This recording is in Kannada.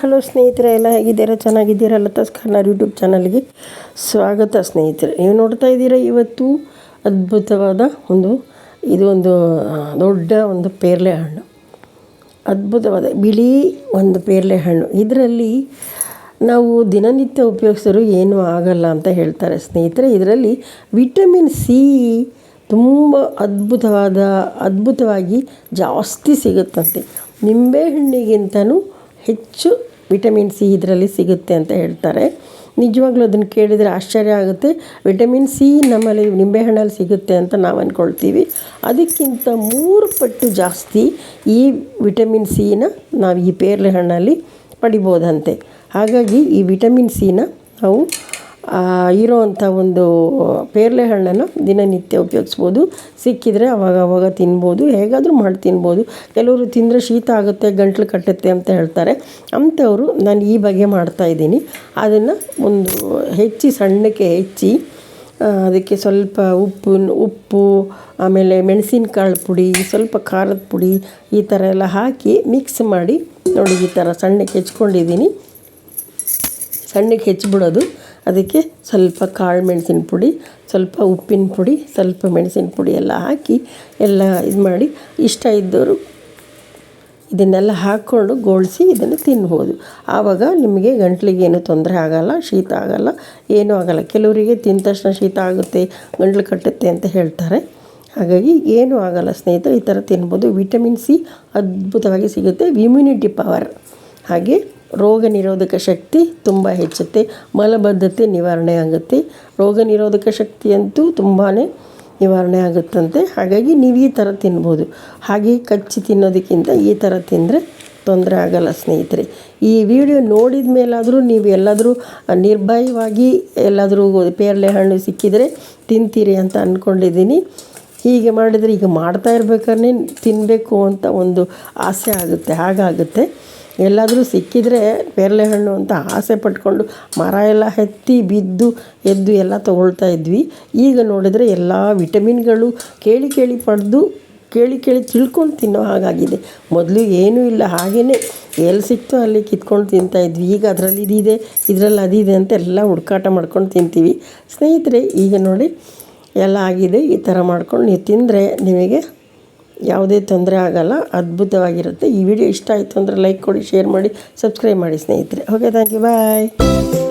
ಹಲೋ ಸ್ನೇಹಿತರೆ, ಎಲ್ಲ ಹೇಗಿದ್ದೀರಾ? ಚೆನ್ನಾಗಿದ್ದೀರಾ ಲತಾಸ್ ಖಾನಾರ್ ಯೂಟ್ಯೂಬ್ ಚಾನಲ್ಗೆ ಸ್ವಾಗತ ಸ್ನೇಹಿತರೆ. ನೀವು ನೋಡ್ತಾ ಇದ್ದೀರಾ ಇವತ್ತು ಅದ್ಭುತವಾದ ಒಂದು, ಇದು ಒಂದು ದೊಡ್ಡ ಒಂದು ಪೇರಲೆ ಹಣ್ಣು. ಅದ್ಭುತವಾದ, ಬಿಳಿ ಒಂದು ಪೇರ್ಲೆ ಹಣ್ಣು. ಇದರಲ್ಲಿ ನಾವು ದಿನನಿತ್ಯ ಉಪಯೋಗಿಸಿದ್ರು ಏನೂ ಆಗಲ್ಲ ಅಂತ ಹೇಳ್ತಾರೆ ಸ್ನೇಹಿತರೆ. ಇದರಲ್ಲಿ ವಿಟಮಿನ್ ಸಿ ತುಂಬ ಅದ್ಭುತವಾದ, ಅದ್ಭುತವಾಗಿ ಜಾಸ್ತಿ ಸಿಗುತ್ತಂತೆ. ನಿಂಬೆಹಣ್ಣಿಗಿಂತನೂ ಹೆಚ್ಚು ವಿಟಮಿನ್ ಸಿ ಇದರಲ್ಲಿ ಸಿಗುತ್ತೆ ಅಂತ ಹೇಳ್ತಾರೆ. ನಿಜವಾಗ್ಲೂ ಅದನ್ನು ಕೇಳಿದರೆ ಆಶ್ಚರ್ಯ ಆಗುತ್ತೆ. ವಿಟಮಿನ್ ಸಿ ನಮ್ಮಲ್ಲಿ ನಿಂಬೆಹಣ್ಣಲ್ಲಿ ಸಿಗುತ್ತೆ ಅಂತ ನಾವು ಅಂದ್ಕೊಳ್ತೀವಿ ಅದಕ್ಕಿಂತ ಮೂರು ಪಟ್ಟು ಜಾಸ್ತಿ ಈ ವಿಟಮಿನ್ ಸಿನ ನಾವು ಈ ಪೇರ್ಲೆ ಹಣ್ಣಲ್ಲಿ ಪಡಿಬೋದಂತೆ. ಹಾಗಾಗಿ ಈ ವಿಟಮಿನ್ ಸಿನ ನಾವು ಇರೋವಂಥ ಒಂದು ಪೇರ್ಲೆ ಹಣ್ಣನ್ನು ದಿನನಿತ್ಯ ಉಪಯೋಗಿಸ್ಬೋದು. ಸಿಕ್ಕಿದರೆ ಅವಾಗ ಅವಾಗ ತಿನ್ಬೋದು. ಹೇಗಾದರೂ ಮಾಡಿ ತಿನ್ಬೋದು. ಕೆಲವರು ತಿಂದರೆ ಶೀತ ಆಗುತ್ತೆ, ಗಂಟ್ಲು ಕಟ್ಟುತ್ತೆ ಅಂತ ಹೇಳ್ತಾರೆ. ಅಂಥವರು ನಾನು ಈ ಬಗೆ ಮಾಡ್ತಾಯಿದ್ದೀನಿ ಅದನ್ನು ಒಂದು ಹೆಚ್ಚಿ ಸಣ್ಣಕ್ಕೆ ಹೆಚ್ಚಿ ಅದಕ್ಕೆ ಸ್ವಲ್ಪ ಉಪ್ಪು ಉಪ್ಪು, ಆಮೇಲೆ ಮೆಣಸಿನಕಾಳು ಪುಡಿ, ಸ್ವಲ್ಪ ಖಾರದ ಪುಡಿ ಈ ಥರ ಎಲ್ಲ ಹಾಕಿ ಮಿಕ್ಸ್ ಮಾಡಿ ನೋಡಿ ಈ ಥರ ಸಣ್ಣಕ್ಕೆ ಹೆಚ್ಕೊಂಡಿದ್ದೀನಿ. ಸಣ್ಣಕ್ಕೆ ಹೆಚ್ಚಿಬಿಡೋದು ಅದಕ್ಕೆ ಸ್ವಲ್ಪ ಕಾಳು ಮೆಣಸಿನ ಪುಡಿ, ಸ್ವಲ್ಪ ಉಪ್ಪಿನ ಪುಡಿ, ಸ್ವಲ್ಪ ಮೆಣಸಿನ ಪುಡಿ ಎಲ್ಲ ಹಾಕಿ ಎಲ್ಲ ಇದು ಮಾಡಿ ಇಷ್ಟ ಇದ್ದವರು ಇದನ್ನೆಲ್ಲ ಹಾಕ್ಕೊಂಡು ಗೋಳಿಸಿ ಇದನ್ನು ತಿನ್ಬೋದು. ಆವಾಗ ನಿಮಗೆ ಗಂಟ್ಲಿಗೇನು ತೊಂದರೆ ಆಗೋಲ್ಲ, ಶೀತ ಆಗೋಲ್ಲ, ಏನೂ ಆಗೋಲ್ಲ. ಕೆಲವರಿಗೆ ತಿಂದ ತಕ್ಷಣ ಶೀತ ಆಗುತ್ತೆ, ಗಂಟ್ಲು ಕಟ್ಟುತ್ತೆ ಅಂತ ಹೇಳ್ತಾರೆ. ಹಾಗಾಗಿ ಏನೂ ಆಗೋಲ್ಲ ಸ್ನೇಹಿತರೆ, ಈ ಥರ ತಿನ್ಬೋದು. ವಿಟಮಿನ್ ಸಿ ಅದ್ಭುತವಾಗಿ ಸಿಗುತ್ತೆ, ಇಮ್ಯುನಿಟಿ ಪವರ್. ಹಾಗೆ ರೋಗ ನಿರೋಧಕ ಶಕ್ತಿ ತುಂಬ ಹೆಚ್ಚುತ್ತೆ, ಮಲಬದ್ಧತೆ ನಿವಾರಣೆ ಆಗುತ್ತೆ. ರೋಗ ನಿರೋಧಕ ಶಕ್ತಿಯಂತೂ ತುಂಬಾ ನಿವಾರಣೆ ಆಗುತ್ತಂತೆ. ಹಾಗಾಗಿ ನೀವು ಈ ಥರ ತಿನ್ಬೋದು. ಹಾಗೆ ಕಚ್ಚಿ ತಿನ್ನೋದಕ್ಕಿಂತ ಈ ಥರ ತಿಂದರೆ ತೊಂದರೆ ಆಗಲ್ಲ ಸ್ನೇಹಿತರೆ. ಈ ವಿಡಿಯೋ ನೋಡಿದ ಮೇಲಾದರೂ ನೀವು ಎಲ್ಲಾದರೂ ನಿರ್ಭಯವಾಗಿ ಎಲ್ಲಾದರೂ ಪೇರಲೆ ಹಣ್ಣು ಸಿಕ್ಕಿದರೆ ತಿಂತೀರಿ ಅಂತ ಅಂದ್ಕೊಂಡಿದ್ದೀನಿ ಹೀಗೆ ಮಾಡಿದರೆ ಈಗ ಮಾಡ್ತಾ ಇರ್ಬೇಕಾದ್ರೆ ತಿನ್ನಬೇಕು ಅಂತ ಒಂದು ಆಸೆ ಆಗುತ್ತೆ, ಹಾಗಾಗುತ್ತೆ. ಎಲ್ಲಾದರೂ ಸಿಕ್ಕಿದರೆ ಪೇರಲೆ ಹಣ್ಣು ಅಂತ ಆಸೆ ಪಟ್ಕೊಂಡು ಮರ ಎಲ್ಲ ಹತ್ತಿ ಬಿದ್ದು ಎದ್ದು ಎಲ್ಲ ತೊಗೊಳ್ತಾ ಇದ್ವಿ. ಈಗ ನೋಡಿದರೆ ಎಲ್ಲ ವಿಟಮಿನ್ಗಳು ಕೇಳಿ ಕೇಳಿ ಪಡೆದು ಕೇಳಿ ಕೇಳಿ ತಿಳ್ಕೊಂಡು ತಿನ್ನೋ ಹಾಗಾಗಿದೆ. ಮೊದಲು ಏನೂ ಇಲ್ಲ ಹಾಗೆಯೇ ಎಲ್ಲಿ ಸಿಕ್ತೋ ಅಲ್ಲಿ ಕಿತ್ಕೊಂಡು ತಿಂತಾ ಇದ್ವಿ. ಈಗ ಅದರಲ್ಲಿ ಇದಿದೆ ಇದರಲ್ಲಿ ಅದಿದೆ ಅಂತ ಎಲ್ಲ ಹುಡುಕಾಟ ಮಾಡ್ಕೊಂಡು ತಿಂತೀವಿ. ಸ್ನೇಹಿತರೆ, ಈಗ ನೋಡಿ, ಎಲ್ಲ ಆಗಿದೆ. ಈ ಥರ ಮಾಡ್ಕೊಂಡು ನೀವು ತಿಂದರೆ ನಿಮಗೆ ಯಾವುದೇ ತೊಂದರೆ ಆಗಲ್ಲ, ಅದ್ಭುತವಾಗಿರುತ್ತೆ. ಈ ವಿಡಿಯೋ ಇಷ್ಟ ಆಯಿತು ಅಂದರೆ ಲೈಕ್ ಕೊಡಿ ಶೇರ್ ಮಾಡಿ ಸಬ್ಸ್ಕ್ರೈಬ್ ಮಾಡಿ ಸ್ನೇಹಿತರೆ. Okay thank you bye